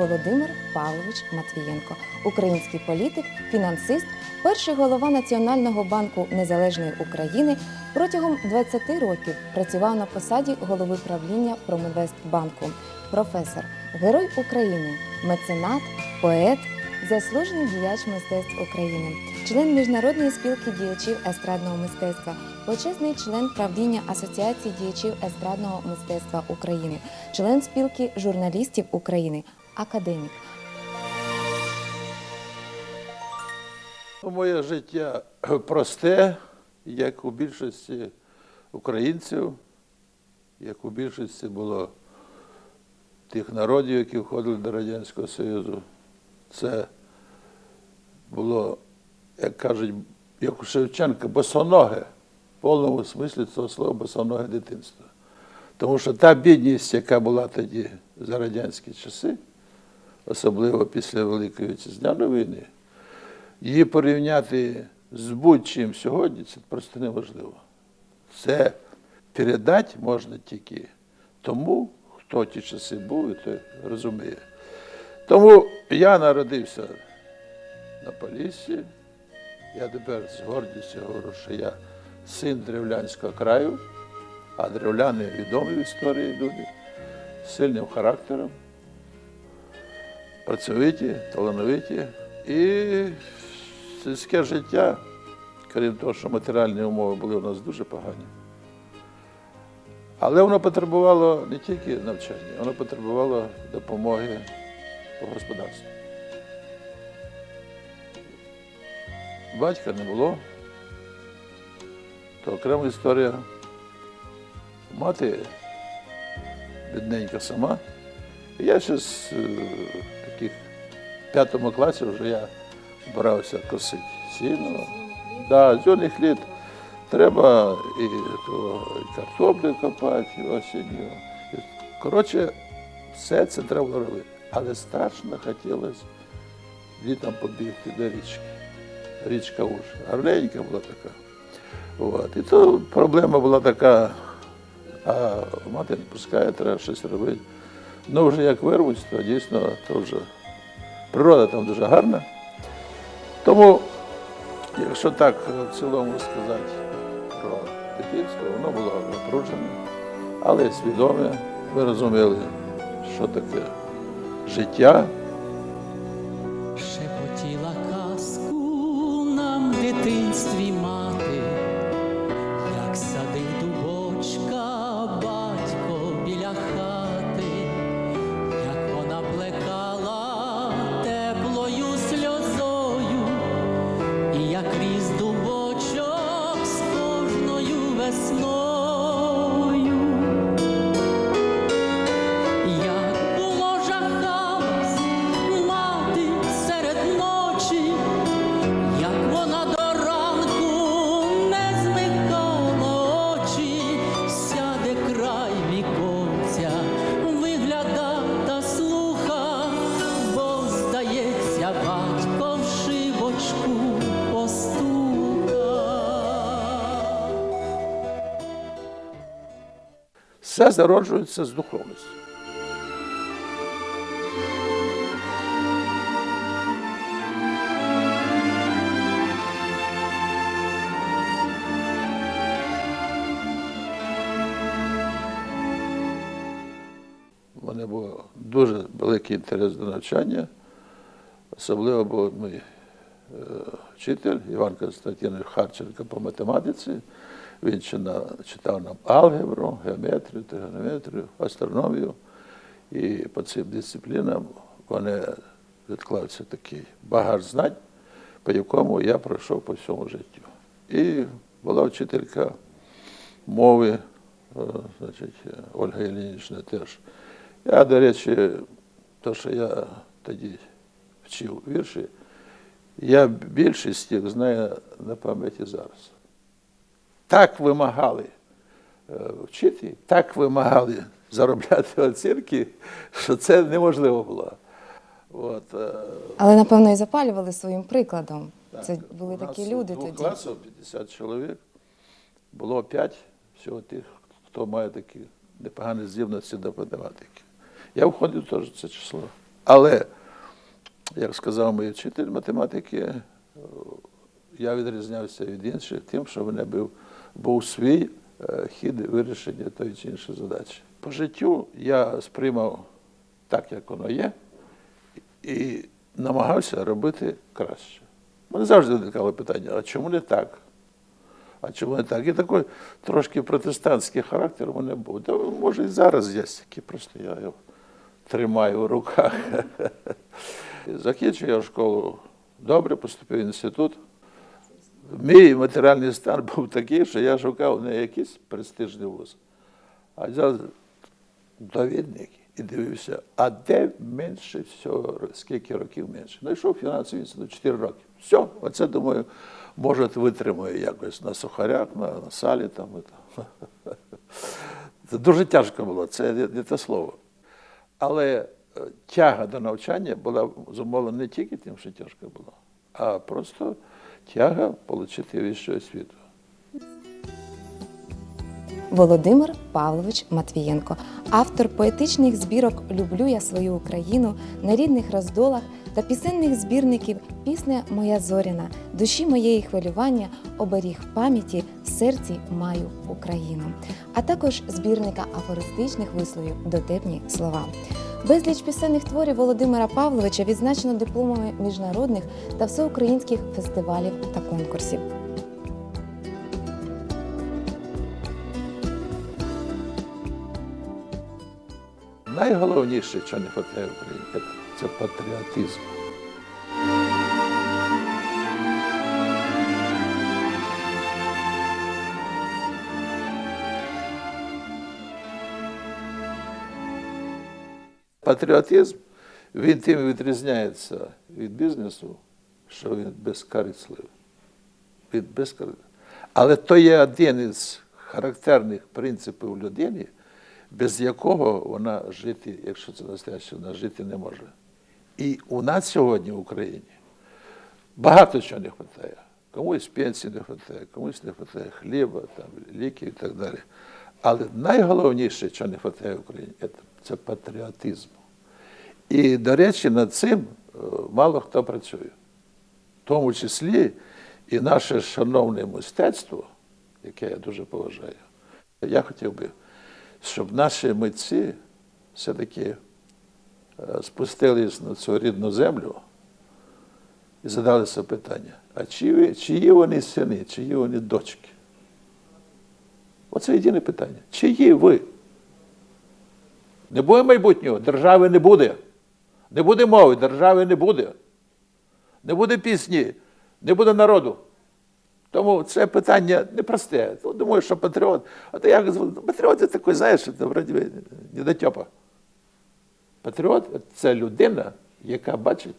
Володимир Павлович Матвієнко, український політик, фінансист, перший голова Національного банку Незалежної України. Протягом 20 років працював на посаді голови правління Промінвестбанку, професор, герой України, меценат, поет, заслужений діяч мистецтв України, член міжнародної спілки діячів естрадного мистецтва, почесний член правління Асоціації діячів естрадного мистецтва України, член спілки журналістів України, академік. Моє життя просте, як у більшості українців, як у більшості було тих народів, які входили до Радянського Союзу. Це було, як кажуть, як у Шевченка, босоноге, в повному смислі цього слова босоноге дитинство. Тому що та бідність, яка була тоді за радянські часи, особливо після Великої Вітчизняної війни, її порівняти з будь-чим сьогодні це просто неможливо. Це передати можна тільки тому, хто ті часи був і той розуміє. Тому я народився на Поліссі. Я тепер з гордістю говорю, що я син древлянського краю, а древляни відомі в історії люди, сильним характером, працьовиті, талановиті. І сільське життя, крім того, що матеріальні умови були у нас дуже погані. Але воно потребувало не тільки навчання, воно потребувало допомоги по господарству. Батька не було, то окрема історія. Мати бідненька сама. Я ще з е, таких в п'ятому класі вже я збирався косити сіно. Да, з юних літ треба і, і картоплю копати, осінню. Коротше, все це треба робити. Але страшно хотілося літом побігти до річки. Річка Уж. Гарненька була така. От. І то проблема була така, а мати не пускає, треба щось робити. Ну, вже як вирвусь, то дійсно то вже природа там дуже гарна. Тому, якщо так в цілому сказати про дитинство, воно було напружене, але свідоме. Ми розуміли, що таке життя. Дитинстві мати, Все зароджується з духовності. У мене був дуже великий інтерес до навчання, особливо був мій е, вчитель Іван Константинович Харченко по математиці. Він читав нам алгебру, геометрію, тригонометрію, астрономію. І по цим дисциплінам вони відклався такий багаж знань, по якому я пройшов по всьому життю. І була вчителька мови, е, значить, Ольга Іллінічна теж. Я, до речі, то, що я тоді вчив вірші, я більшість їх знаю на пам'яті зараз. Так вимагали е, вчити, так вимагали заробляти оцінки, що це неможливо було. От, е, Але напевно і запалювали своїм прикладом. так, Це були такі люди тоді. класів 50 чоловік. Було 5 всього тих, хто має такі непогані здібності до математики. Я входив теж в це число. Але, як сказав мій вчитель математики, е, я відрізнявся від інших тим, що в мене був, був свій е, хід вирішення тої чи іншої задачі. По життю я сприймав так, як воно є, і намагався робити краще. Мене завжди виникало питання, а чому не так? А чому не так? І такий трошки протестантський характер у мене був. Та, може, і зараз є такий, просто я його тримаю в руках. Закінчив я школу добре, поступив в інститут. Мій матеріальний стан був такий, що я шукав не якийсь престижний вуз, а взяв довідник і дивився, а де менше всього, скільки років менше. Знайшов фінансовий інститут 4 роки. Все, оце думаю, може витримаю якось на сухарях, на, на салі там. і там. Це дуже тяжко було, це не, не те слово. Але е, тяга до навчання була зумовлена не тільки тим, що тяжко було, а просто тяга отримати вищу освіту. Володимир Павлович Матвієнко, автор поетичних збірок Люблю я свою Україну на рідних роздолах та пісенних збірників Пісня Моя зоряна, душі моєї хвилювання, оберіг пам'яті, в серці маю Україну, а також збірника афористичних висловів Дотепні слова. Безліч пісенних творів Володимира Павловича відзначено дипломами міжнародних та всеукраїнських фестивалів та конкурсів. Найголовніше, що не вистачає в це патріотизм. Патріотизм, він тим відрізняється від бізнесу, що він безкорисливий. Він безкорисливий. Але то є один із характерних принципів людини, без якого вона жити, якщо це настояще, вона жити не може. І у нас сьогодні в Україні багато чого не вистачає. Комусь пенсії не вистачає, комусь не вистачає хліба, там, ліків і так далі. Але найголовніше, що не вистачає в Україні, це, патріотизм. І, до речі, над цим е, мало хто працює. В тому числі і наше шановне мистецтво, яке я дуже поважаю. Я хотів би, щоб наші митці все-таки е, спустились на цю рідну землю і задалися питання, а чиї, чиї вони сини, чиї вони дочки? Оце єдине питання. Чиї ви? Не буде майбутнього, держави не буде. Не буде мови, держави не буде. Не буде пісні, не буде народу. Тому це питання непросте. Ну, Думаю, що патріот. А то звуть? патріот це такий, знаєш, це вроді би недотьопа. Патріот це людина, яка бачить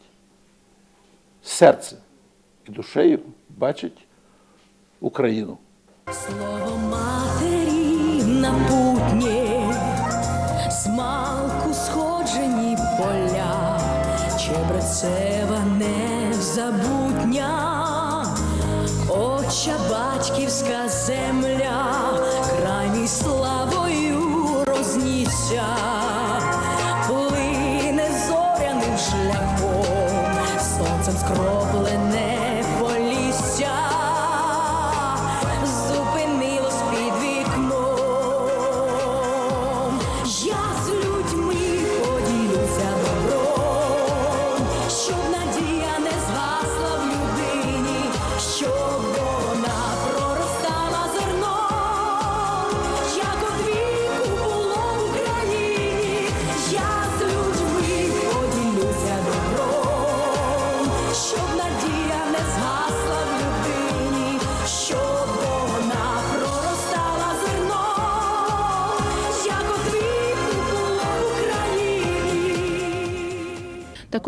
серце і душею бачить Україну. Слово матері напутнє, смалку чебрецева незабутня,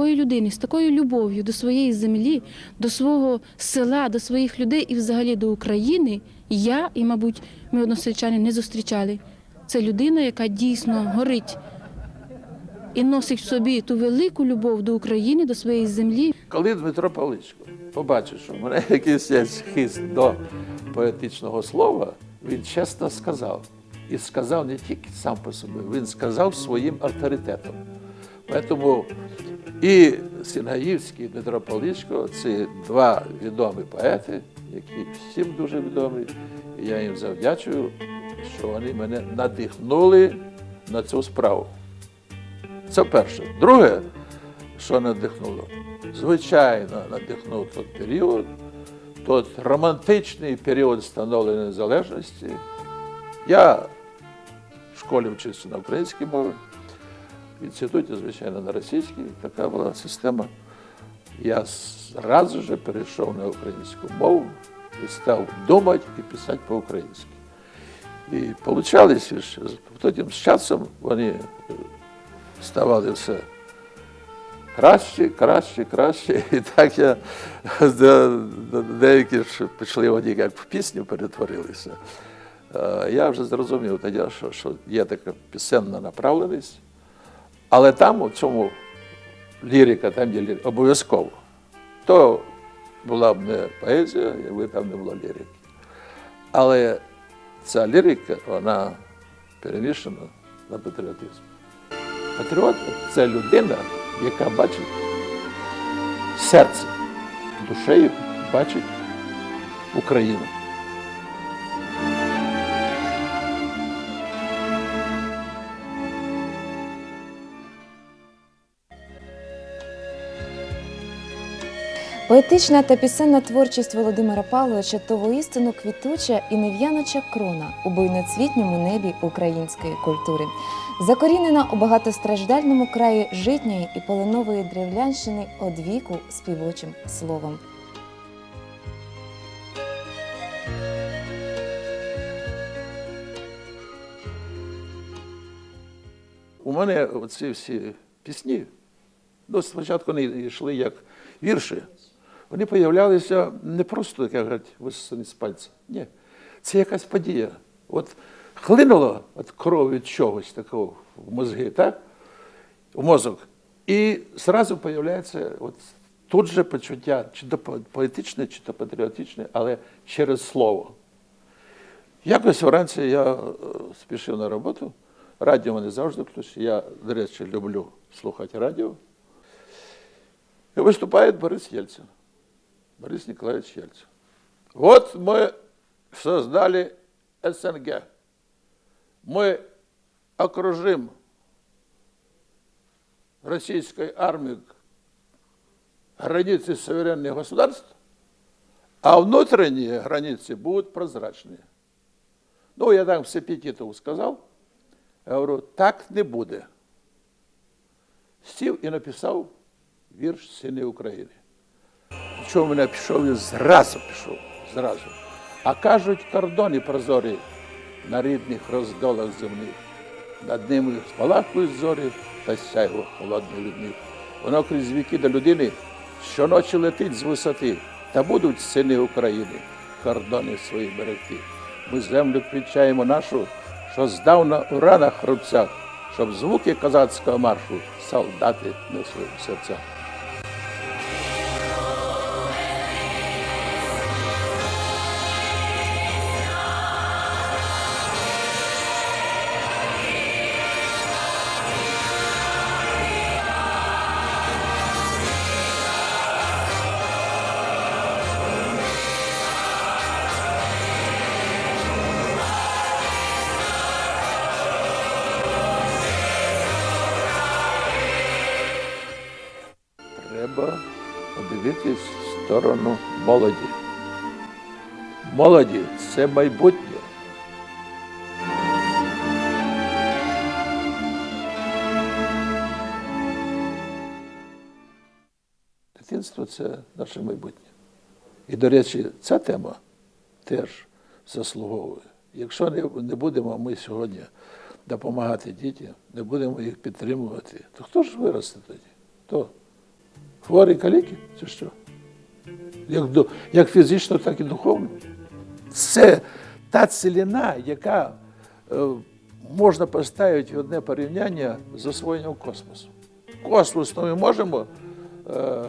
такої людини з такою любов'ю до своєї землі, до свого села, до своїх людей і взагалі до України, я і, мабуть, ми односельчани не зустрічали. Це людина, яка дійсно горить і носить в собі ту велику любов до України, до своєї землі. Коли Дмитро Павличко побачив, що в мене якийсь є хист до поетичного слова, він чесно сказав. І сказав не тільки сам по собі, він сказав своїм авторитетом. Тому і Сінгаївський, і Дмитро Павличко це два відомі поети, які всім дуже відомі. І я їм завдячую, що вони мене надихнули на цю справу. Це перше. Друге, що надихнуло? Звичайно, надихнув той період, той романтичний період становлення незалежності. Я в школі вчився на українській мові, в інституті, звичайно, на російській. Така була система. Я зразу же перейшов на українську мову і став думати і писати по-українськи. І получались вірші. Потім з часом вони е, ставали все краще, краще, краще. І так я де- де- деякі ж пішли вони як в пісню перетворилися. Е, Я вже зрозумів тоді, що, що є така пісенна направленість, але там у цьому лірика, там є лірика, обов'язково. То була б не поезія, якби там не було лірики. Але ця лірика, вона перемішана на патріотизм. Патріот це людина, яка бачить серце, душею бачить Україну. Поетична та пісенна творчість Володимира Павловича то воістину квітуча і нев'яноча крона у буйноцвітньому небі української культури, закорінена у багатостраждальному краї житньої і полинової древлянщини одвіку співочим словом. У мене оці всі пісні, ну, спочатку вони йшли як вірші. Вони появлялися не просто, як говорять, висосані з пальця. Ні. Це якась подія. От хлинуло от кров від чогось такого в мозги, так? В мозок. І зразу появляється от тут же почуття, чи то поетичне, чи то патріотичне, але через слово. Якось вранці я е, спішив на роботу. Радіо мене завжди включить. Я, до речі, люблю слухати радіо. И выступает Борис Ельцин. Борис Николаевич Ельцин. Вот мы создали СНГ. Мы окружим российской армией границы суверенных государств, а внутренние границы будут прозрачные. Ну, я там все Петитову сказав. Я говорю, так не буде. Сів і написав вірш Сини України. Чому мене пішов, він зразу пішов, зразу. А кажуть, кордони прозорі на рідних роздолах земних. Над ними спалахують зорі та сяйво холодне від них. Воно крізь віки до людини щоночі летить з висоти, та будуть сини України кордони свої берегти. Ми землю квітчаємо нашу, що здавна у ранах хребцях, щоб звуки козацького маршу солдати несли в серцях. Сторону молоді. Молоді це майбутнє. Дитинство це наше майбутнє. І, до речі, ця тема теж заслуговує. Якщо не, будемо ми сьогодні допомагати дітям, не будемо їх підтримувати, то хто ж виросте тоді? Хто? Хворі каліки? Це що? Як, як фізично, так і духовно. Це та ціліна, яка е, можна поставити в одне порівняння з освоєнням космосу. Космос ну, ми можемо е,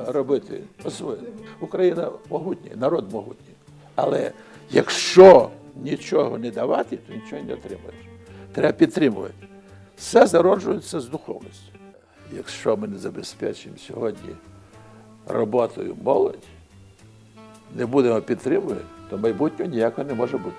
робити освоєння. Україна могутня, народ могутній. Але якщо нічого не давати, то нічого не отримаєш. Треба підтримувати. Все зароджується з духовністю. Якщо ми не забезпечимо сьогодні роботою молодь, не будемо підтримувати, то майбутнього ніякого не може бути.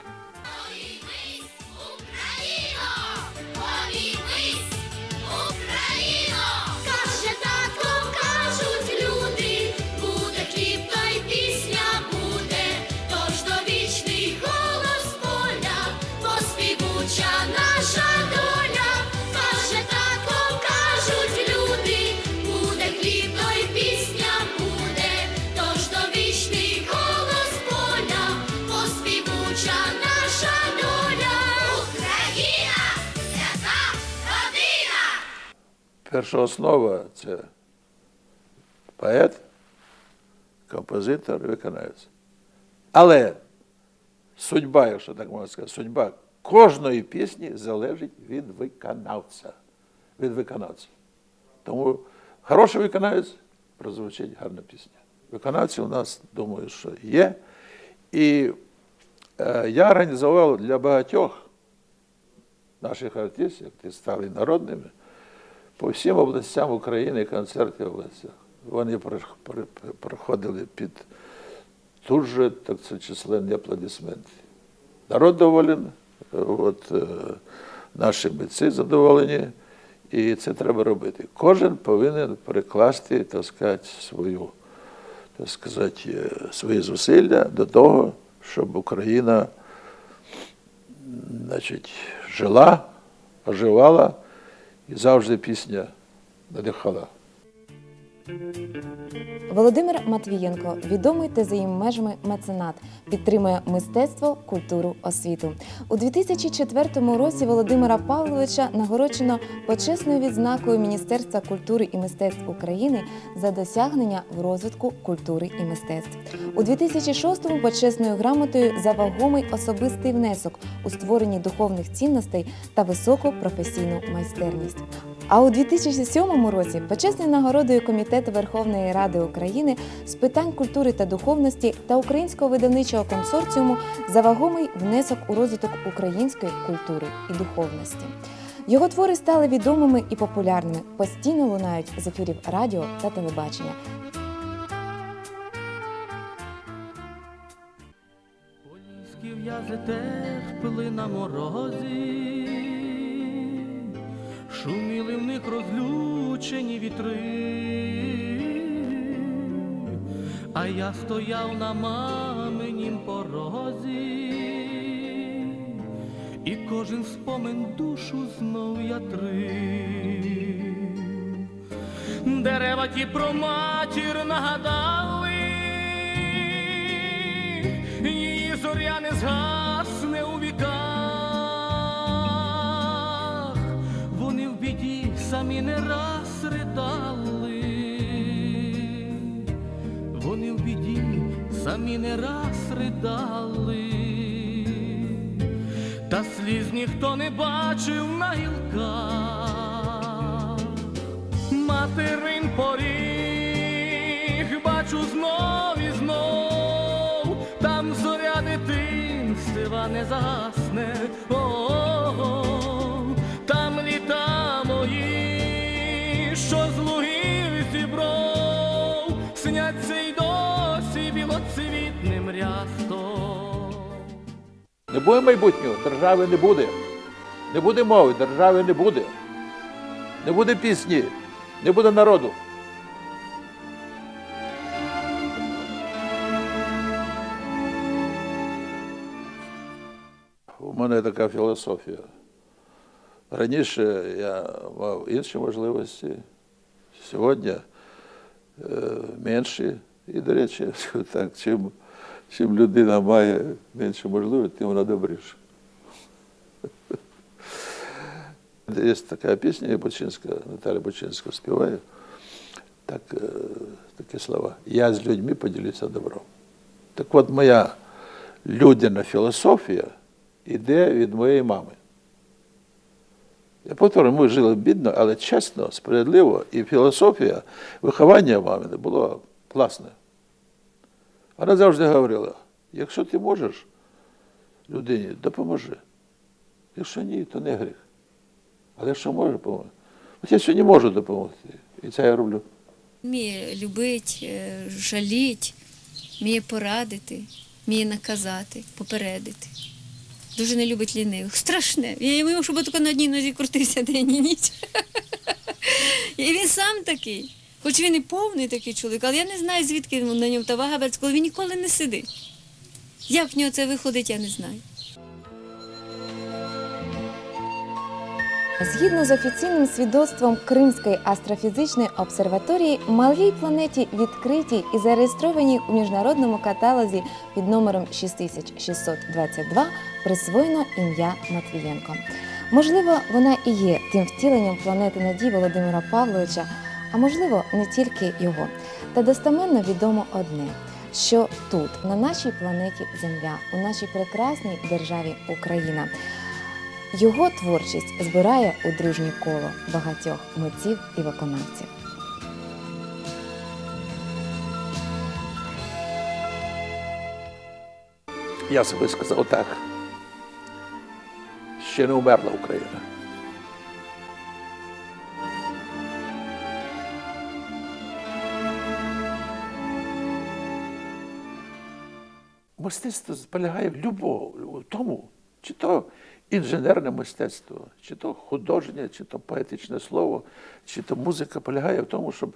Перша основа це поет, композитор і виконавець. Але судьба, якщо так можна сказати, судьба кожної пісні залежить від виконавця. Від виконавця. Тому хороший виконавець прозвучить гарна пісня. Виконавці у нас, думаю, що є. І е, я організував для багатьох наших артистів, які стали народними, по всім областям України концерти в областях. Вони проходили під дуже так це численні аплодисменти. Народ доволен, от, е, наші митці задоволені, і це треба робити. Кожен повинен перекласти, так сказати, свою, так сказати, е, свої зусилля до того, щоб Україна значить, жила, оживала і завжди пісня надихала. Володимир Матвієнко, відомий та за її межами меценат, підтримує мистецтво, культуру, освіту. У 2004 році Володимира Павловича нагороджено почесною відзнакою Міністерства культури і мистецтв України за досягнення в розвитку культури і мистецтв. У 2006-му почесною грамотою за вагомий особистий внесок у створенні духовних цінностей та високу професійну майстерність. А у 2007 році почесною нагородою Комітету Верховної Ради України з питань культури та духовності та Українського видавничого консорціуму за вагомий внесок у розвиток української культури і духовності. Його твори стали відомими і популярними, постійно лунають з ефірів радіо та телебачення. Поліські в'язи теж пили на морозі, шуміли в них розлючені вітри, а я стояв на маминім порозі, і кожен спомин душу знов ятрив. Дерева ті про матір нагадали, її зоря не згасне самі не раз ридали, вони в біді самі не раз ридали, та сліз ніхто не бачив на гілках. Материн поріг, бачу знов і знов, там зоря дитинства не згасне, О-о-о, Не буде майбутнього, держави не буде. Не буде мови, держави не буде. Не буде пісні, не буде народу. У мене така філософія. Раніше я мав інші можливості, сьогодні е, менші. І, до речі, так, чим, чим людина має менше можливості, тим вона добріша. Є така пісня Бочинська, Наталя Бочинська співає. Так, е, такі слова. Я з людьми поділюся добром. Так от моя людяна філософія йде від моєї мами. Я повторюю, ми жили бідно, але чесно, справедливо, і філософія виховання мамине було класне. Вона завжди говорила: якщо ти можеш людині, допоможи. Якщо ні, то не гріх. Але якщо можеш, допоможи. От я сьогодні можу допомогти. І це я роблю. Вміє любить, е, жаліть, вміє порадити, вміє наказати, попередити. Дуже не любить лінивих. Страшне. Я йому, щоб тільки на одній нозі крутився день і ніч. І він сам такий. Хоч він і повний такий чоловік, але я не знаю, звідки на ньому та вага береться, коли він ніколи не сидить. Як в нього це виходить, я не знаю. Згідно з офіційним свідоцтвом Кримської астрофізичної обсерваторії, малій планеті відкритій і зареєстрованій у міжнародному каталозі під номером 6622 присвоєно ім'я Матвієнко. Можливо, вона і є тим втіленням планети надій Володимира Павловича, а можливо, не тільки його. Та достеменно відомо одне. Що тут, на нашій планеті Земля, у нашій прекрасній державі Україна, його творчість збирає у дружнє коло багатьох митців і виконавців. Я собі сказав так. Ще не умерла Україна. Мистецтво полягає в любов, в тому, чи то інженерне мистецтво, чи то художнє, чи то поетичне слово, чи то музика полягає в тому, щоб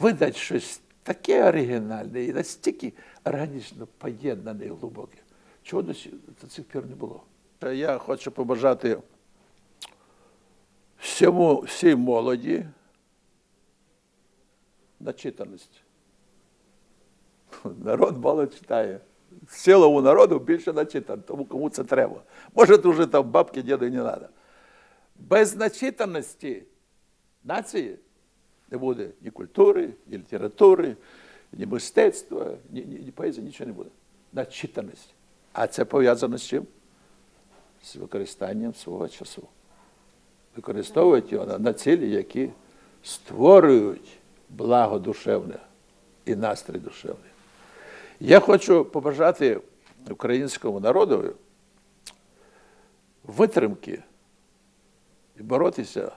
видати щось таке оригінальне і настільки органічно поєднане і глибоке, чого до цих пір не було. Я хочу побажати всьому, всій молоді начитаності. Народ мало читає. Силову народу більше начитан, тому кому це треба. Може, дуже там бабки, діду не треба. Без начитаності нації не буде ні культури, ні літератури, ні мистецтва, ні, ні, ні поезії, нічого не буде. Начитаність. А це пов'язано з чим? З використанням свого часу. Використовують його на цілі, які створюють благо душевне і настрій душевний. Я хочу побажати українському народу витримки і боротися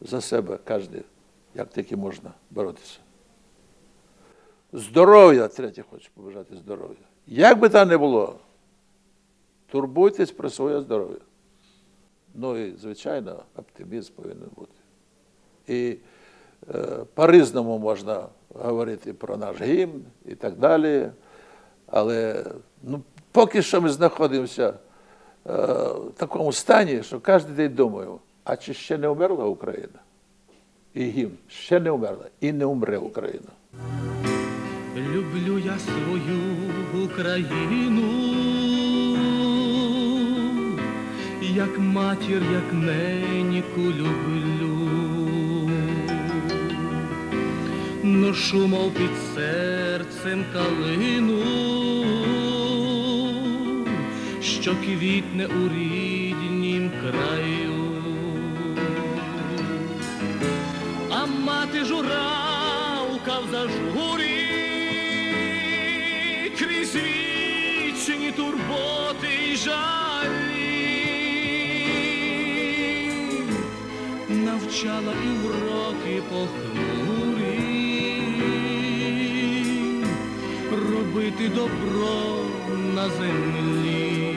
за себе кожен, як тільки можна боротися. Здоров'я, третє хочу побажати здоров'я. Як би там не було, турбуйтесь про своє здоров'я. Ну і, звичайно, оптимізм повинен бути. І е, по-різному можна говорити про наш гімн і так далі. Але ну, поки що ми знаходимося е, в такому стані, що кожен день думаю, а чи ще не вмерла Україна? І гімн ще не вмерла, і не умре Україна. Люблю я свою Україну, як матір, як неньку люблю. Ношу, мов під серцем калину, що квітне у ріднім краю. А мати журавка в зажурі, крізь вічні турботи й жалі, навчала і уроки похмурі, робити добро на землі.